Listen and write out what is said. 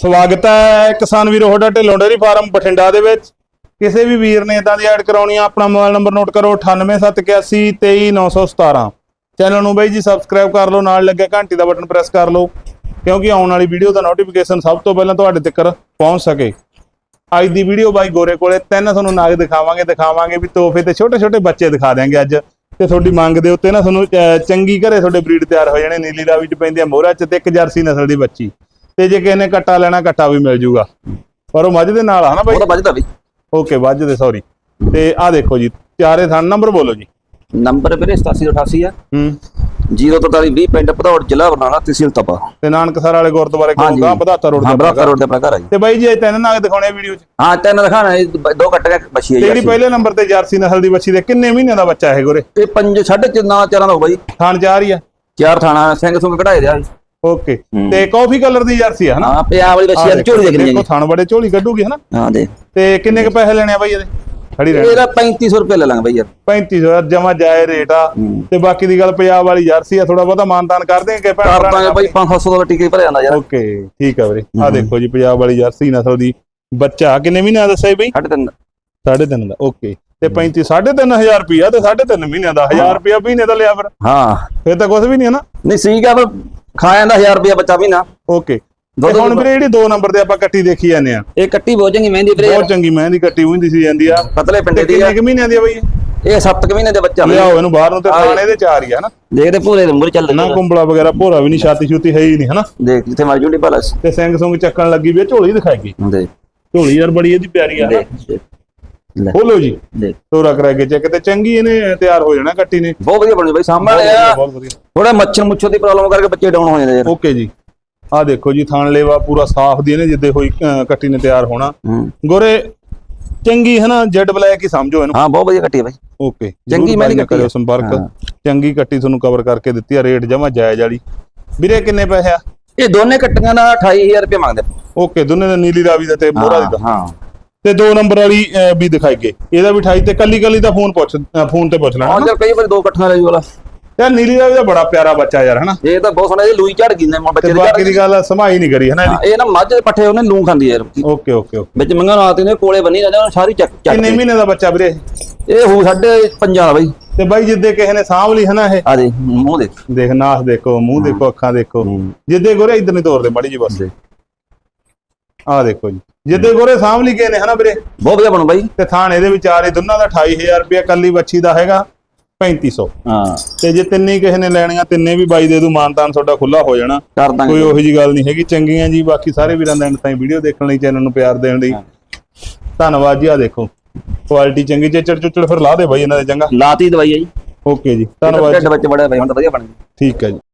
ਸਵਾਗਤ ਹੈ ਕਿਸਾਨ ਵੀਰੋ, ਤੁਹਾਡਾ ਢਿੱਲੋਂ ਡੇਰੀ ਫਾਰਮ ਬਠਿੰਡਾ ਦੇ ਵਿੱਚ। ਕਿਸੇ ਵੀ ਵੀਰ ਨੇ ਇਦਾਂ ਦੀ ਐਡ ਕਰਾਉਣੀ ਆ, ਆਪਣਾ ਮੋਬਾਈਲ ਨੰਬਰ ਨੋਟ ਕਰੋ 9871823917 ਚੈਨਲ ਨੂੰ ਬਾਈ ਜੀ ਸਬਸਕ੍ਰਾਈਬ ਕਰ ਲਓ, ਨਾਲ ਲੱਗੇ ਘੰਟੀ ਦਾ ਬਟਨ ਪ੍ਰੈਸ ਕਰ ਲਓ, ਕਿਉਂਕਿ ਆਉਣ ਵਾਲੀ ਵੀਡੀਓ ਦਾ ਨੋਟੀਫਿਕੇਸ਼ਨ ਸਭ ਤੋਂ ਪਹਿਲਾਂ ਤੁਹਾਡੇ ਤੱਕ ਪਹੁੰਚ ਸਕੇ। ਅੱਜ ਦੀ ਵੀਡੀਓ ਬਾਈ ਗੋਰੇ ਕੋਲੇ, ਤਿੰਨ ਤੁਹਾਨੂੰ ਨਾਗ ਦਿਖਾਵਾਂਗੇ ਦਿਖਾਵਾਂਗੇ ਵੀ ਤੋਹਫੇ ਤੇ ਛੋਟੇ ਛੋਟੇ ਬੱਚੇ ਦਿਖਾ ਦਿਆਂਗੇ ਅੱਜ। ਤੇ ਤੁਹਾਡੀ ਮੰਗ ਦੇ ਉੱਤੇ ਨਾ ਤੁਹਾਨੂੰ ਚੰਗੀ ਘਰੇ ਤੁਹਾਡੇ ਬਰੀਡ ਤਿਆਰ ਹੋ ਜਾਣੇ, ਨੀਲੀ ਰਾਵੀ ਚ ਪੈਂਦੀ ਆ ਮੋਹਰਾ ਚ ਤੇ ਇੱਕ ਜਰਸੀ ਨਸਲ ਦੀ ਬੱਚੀ। ਤੇ ਜੇ ਕਿਸੇ ਨੇ ਕੱਟਾ ਲੈਣਾ ਕੱਟਾ ਵੀ ਮਿਲ ਜੂਗਾ। ਪਰ ਉਹ ਮੱਝ ਦੇ ਨਾਲ ਆ ਨਾ ਬਾਈ? ਉਹਦਾ ਵੱਜਦਾ ਵੀ। ਓਕੇ ਵੱਜ ਦੇ ਸੌਰੀ ਤੇ ਆਹ ਦੇਖੋ ਜੀ ਚਾਰੇ ਥਾਂ ਨੰਬਰ ਬੋਲੋ ਜੀ। ਨੰਬਰ ਵੀਰੇ 8788 ਆ। ਹੂੰ। 04320 ਪਿੰਡ ਭਦੌੜ ਜ਼ਿਲ੍ਹਾ ਬਰਨਾਲਾ ਤਹਿਸੀਲ ਤਪਾ। ਤੇ ਨਾਨਕਸਰ ਵਾਲੇ ਗੁਰਦੁਆਰੇ ਕੋਲ। ਗਾ ਵਧਾਤਾ ਰੋਡ ਤੇ ਬੜਾ ਕਰੋੜ ਦੇ ਆਪਣਾ ਘਰ ਆ ਜੀ। ਤੇ ਬਾਈ ਜੀ ਇਹ ਤਿੰਨ ਨਾਗ ਦਿਖਾਉਣੇ ਵੀਡੀਓ ਚ। ਹਾਂ ਤਿੰਨ ਦਿਖਾਣਾ ਇਹ ਦ- ਦੋ ਕੱਟ ਕੇ ਬੱਚੀ ਤੇ ਹੈ ਜਿਹੜੀ ਜੀ ਪਹਿਲੇ ਨੰਬਰ ਤੇ ਜਰਸੀ ਨਸਲ ਦੀ ਬੱਚੀ ਦੇ ਕਿੰਨੇ ਮਹੀਨਿਆਂ ਦਾ ਬੱਚਾ ਹੈ ਗੋਰੇ? ਇਹ ਪੰਜ ਸਾਢੇ ਤਿੰਨ ਚਾਰਾਂ ਦਾ ਹੋ ਬਾਈ ਥਾਣ ਚਾਰ ਹੀ ਆ। ਚਾਰ ਥਾਣਾ ਸਿੰਘ ਸੁੰਗ ਕਢਾਏ ਦਿਆ ਓਕੇ ਹੂੰ। ਤੇ ਕਾਫੀ ਕਲਰ ਦੀ ਜਰਸੀ ਆ ਹਨਾ? ਹਾਂ ਪੰਜਾਬ ਵਾਲੀ ਬੱਚੀ ਆ ਝੋਲੀ ਦੇ ਦੇਖੋ ਜੀ। ਥਣ ਬੜੇ ਝੋਲੀ ਕੱਢੂਗੀ ਹਨਾ? ਹਾਂ ਦੇ। ਤੇ ਕਿੰਨੇ ਕ ਪੈਸੇ ਲੈਣੇ ਆ ਬਾਈ ਇਹਦੇ? ਖੜੀ ਰਹਿਣ। ਇਹਦਾ 3500 ਰੁਪਏ ਲੈ ਲਾਂਗੇ ਬਾਈ ਯਾਰ। 35000 ਜਮਾ ਜਾਏ ਰੇਟ ਆ। ਹੂੰ। ਤੇ ਬਾਕੀ ਦੀ ਗੱਲ ਪੰਜਾਬ ਵਾਲੀ ਜਰਸੀ ਆ ਥੋੜਾ ਬਹੁਤਾ ਮਾਨਤਾਨ ਕਰ ਦੇਣਗੇ ਭੈਣ ਕਰ ਭਰਾ ਦਾਂਗੇ ਬਾਈ 500 ਦਾ ਟਿਕੇ ਭਰਿਆ ਜਾਂਦਾ ਯਾਰ। ਓਕੇ ਠੀਕ ਆ ਵੀਰੇ। ਆ ਹੂੰ। ਦੇਖੋ ਜੀ ਪੰਜਾਬ ਵਾਲੀ ਜਰਸੀ ਨਸਲ ਦੀ ਬੱਚਾ। ਕਿੰਨੇ ਮਹੀਨਿਆਂ ਦਾ ਦੱਸਿਆ ਬਈ? ਸਾਢੇ ਤਿੰਨ ਸਾਢੇ ਤਿੰਨ ਦਾ ਓਕੇ ਤੇ 35 ਸਾਢੇ ਤਿੰਨ ਹਜ਼ਾਰ ਰੁਪਿਆ ਤੇ ਸਾਢੇ ਤਿੰਨ ਮਹੀਨਿਆਂ ਦਾ। 1000 ਰੁਪਿਆ ਮਹੀਨੇ ਦਾ ਲਿਆ ਫਿਰ। ਹਾਂ। ਫਿਰ ਤਾਂ ਕੁਝ ਵੀ ਨਹੀਂ ਹੈ ਨਾ ਨਹੀਂ ਸੀ ਗਾ ਖਾ ਜਾਂਦਾ 1000 ਰੁਪਏ ਬੱਚਾ ਮਹੀਨਾ। ਓਕੇ। ਦੁੱਧ ਹੁਣ ਵੀਰੇ ਜਿਹੜੀ ਦੋ ਨੰਬਰ ਤੇ ਆਪਾਂ ਕੱਟੀ ਦੇਖੀ ਜਾਂਦੇ ਆ। ਇਹ ਕੱਟੀ ਬਹੁਤ ਚੰਗੀ ਮਹਿੰਦੀ ਵੀਰੇ। ਬਹੁਤ ਚੰਗੀ ਮੈਂ ਦੀ ਕੱਟੀ ਹੁੰਦੀ ਸੀ ਜਾਂਦੀ ਆ। ਪਤਲੇ ਪਿੰਡੇ ਦੀ ਆ। ਕਿੰਨੇ ਕੁ ਮਹੀਨਿਆਂ ਦੀ ਆ ਬਈ ਇਹ? ਇਹ 7 ਮਹੀਨੇ ਦੇ ਬੱਚਾ ਲਿਆਓ ਇਹਨੂੰ ਬਾਹਰ ਨੂੰ ਤੇ। ਥਾਣੇ ਦੇ ਚਾਰ ਹੀ ਆ ਹਨਾ ਦੇਖਦੇ ਪੂਰੇ ਦੇ ਮੂਰੇ ਚੱਲਦੇ ਨਾ ਕੁੰਬਲਾ ਵਗੈਰਾ ਭੋਰਾ ਵੀ ਨਹੀਂ ਛਾਤੀ ਛੂਤੀ ਹੈ ਹੀ ਨਹੀਂ ਹਨਾ? ਦੇਖ ਜਿੱਥੇ ਮਰ ਜੂਡੀ ਭਲਾ। ਤੇ ਸਿੰਘ ਸੁੰਗ ਚੱਕਣ ਲੱਗੀ ਵੀ ਝੋਲੀ ਦਿਖਾਏਗੀ। ਦੇਖ। ਝੋਲੀ ਯਾਰ ਬੜੀ ਇਹਦੀ ਪਿਆਰੀ ਆ ਦੇਖ। ਲੈ। ਖੋਲੋ ਜੀ। ਦੇਖ ਤੋਰਾ ਕਰਾ ਕੇ ਚੈੱਕ ਤੇ ਚੰਗੀ ਇਹਨੇ ਤਿਆਰ ਹੋ ਜਾਣਾ ਕੱਟੀ ਨੇ। ਬਹੁਤ ਵਧੀਆ ਬਣੀ ਬਾਈ ਸਾਹਮਣੇ ਆ ਬਹੁਤ ਵਧੀਆ। ਥੋੜਾ ਮੱਛਰ ਮੁੱਛਰ ਦੀ ਪ੍ਰੋਬਲਮ ਕਰਕੇ ਬੱਚੇ ਡਾਊਨ ਹੋ ਜਾਂਦੇ ਯਾਰ ਓਕੇ ਜੀ। ਆ ਦੇਖੋ ਜੀ ਥਾਣ ਲੇਵਾ ਪੂਰਾ ਸਾਫ਼ ਦੀ ਇਹਨੇ ਜਿੱਦੇ ਹੋਈ ਅਹ, ਕੱਟੀ ਨੇ ਤਿਆਰ ਹੋਣਾ। ਹੂੰ। ਗੋਰੇ ਚੰਗੀ ਹੈ ਨਾ ਜੈਡ ਬਲੈਕ ਹੀ ਸਮਝੋ ਇਹਨੂੰ। ਹਾਂ ਬਹੁਤ ਵਧੀਆ ਕੱਟੀ ਆ ਬਾਈ। ਓਕੇ ਚੰਗੀ ਮੈਂ ਕੱਟੀ ਕਰਿਓ। ਸੰਪਰਕ। ਚੰਗੀ ਕੱਟੀ ਤੁਹਾਨੂੰ ਕਵਰ ਕਰਕੇ ਦਿੱਤੀ ਆ ਰੇਟ ਜਮਾ ਜਾਇਜ਼ ਵਾਲੀ। ਵੀਰੇ ਕਿੰਨੇ ਪੈਸੇ ਆ? ਇਹ ਦੋਨੇ ਕੱਟੀਆਂ ਦਾ 28000 ਰੁਪਏ ਮੰਗਦੇ ਓਕੇ ਦੋਨੇ ਦਾ ਨੀਲੀ ਰਾਵੀ ਦਾ ਤੇ ਮੋਹਰਾ ਦੀ ਦਾ। ਹਾਂ। ਤੇ ਦੋ ਨੰਬਰ ਵਾਲੀ ਵੀ ਦਿਖਾਈਗੇ ਇਹਦਾ ਵੀ 28 ਤੇ ਕੱਲੀ ਕੱਲੀ ਦਾ ਫੋਨ ਪੁੱਛ ਫੋਨ ਤੇ ਪੁੱਛ ਲੈਣਾ ਹਾਂ? ਜਦ ਕਈ ਵਾਰੀ ਦੋ ਇਕੱਠੀਆਂ ਲੈ ਜੂ ਵਾਲਾ ਯਾਰ ਨੀਲੀ ਦਾ ਬੜਾ ਪਿਆਰਾ ਬੱਚਾ ਯਾਰ ਹਨਾ ਇਹ ਤਾਂ ਬਹੁਤ ਸੋਹਣਾ ਇਹ ਲੂਈ ਝੜ ਗਈ ਨੇ ਤੇ ਬੱਚੇ ਦੇ ਬਾਕੀ ਦੀ ਗੱਲ ਸਮਾਈ ਨਹੀਂ ਕਰੀ ਹਨਾ ਇਹ ਨਾ ਮੱਝ ਦੇ ਪੱਠੇ ਉਹਨੇ ਲੂੰ ਖਾਂਦੀ ਯਾਰ। Okay okay okay. ਵਿੱਚ ਮੰਗਾਂ ਨੇ ਕੋਲੇ ਬੰਨੀ ਰਹਿੰਦੇ ਸਾਰੀ ਚੱਕ ਚੱਕ ਕਿੰਨੇ। ਮਹੀਨੇ ਦਾ ਬੱਚਾ ਵੀਰੇ? ਇਹ ਹੋ ਸਾਡੇ ਪੰਜਾਂ ਦਾ ਬਾਈ। ਤੇ ਬਾਈ ਜਿੱਦੇ ਕਿਸੇ ਨੇ ਸਾਂਭ ਲਈ ਹਨਾ ਇਹ? ਆ ਦੇ ਮੂੰਹ ਦੇਖ। ਦੇਖ ਨਾਸ ਦੇਖੋ ਮੂੰਹ ਦੇਖੋ ਅੱਖਾਂ ਦੇਖੋ। ਜਿੱਦੇ ਗੋਰੇ ਇਧਰ ਨਹੀਂ ਤੋਰਦੇ ਮਾੜੀ ਜੀ ਬਸ। ਆਹ ਦੇਖੋ ਜੀ। ਜਿੱਦੇ ਗੋਰੇ ਸਾਂਭ ਲਈ ਗਏ ਨੇ ਹਨਾ ਵੀਰੇ? ਬਹੁਤ ਵਧੀਆ ਬਣੂ ਬਾਈ। ਤੇ ਥਾਣੇ ਦੇ ਵਿਚਾਰੇ ਦੋਨਾਂ ਦਾ 28000 ਰੁਪਇਆ ਕੱਲੀ ਬੱਚੀ ਦਾ ਹੈਗਾ 3500 ਹਾਂ। ਤੇ ਜੇ ਤਿੰਨੇ ਹੀ ਕਿਸੇ ਨੇ ਲੈਣੀਆਂ ਤਿੰਨੇ ਵੀ ਬਾਈ ਦੇ ਦੂ ਮਾਨਤਾਨ ਤੁਹਾਡਾ ਖੁੱਲਾ ਹੋ ਜਾਣਾ। ਕਰ ਕੋਈ ਉਹੋ ਜੀ ਗੱਲ ਨਹੀਂ ਹੈਗੀ ਚੰਗੀਆਂ ਜੀ ਬਾਕੀ ਸਾਰੇ ਵੀਰਾਂ ਦਾ ਐਂਡ ਤਾਈਂ ਵੀਡੀਓ ਦੇਖਣ ਲਈ ਚੈਨਲ ਨੂੰ ਪਿਆਰ ਦੇਣ ਲਈ। ਧੰਨਵਾਦ ਜੀ ਆ ਦੇਖੋ। ਕੁਆਲਿਟੀ ਚੰਗੀ ਚੇਚੜ ਚੁੱਚੜ ਫਿਰ ਲਾ ਦੇ ਬਾਈ ਇਹਨਾਂ ਦੇ ਚੰਗਾ। ਲਾਤੀ ਦਵਾਈ ਆ ਜੀ। ਓਕੇ ਜੀ ਧੰਨਵਾਦ ਢਿੱਡ ਜੀ। ਵਿੱਚ ਬੜਾ ਬਾਈ ਹੁਣ ਤਾਂ ਵਧੀਆ ਬਣ ਗਈ ਠੀਕ ਹੈ ਜੀ।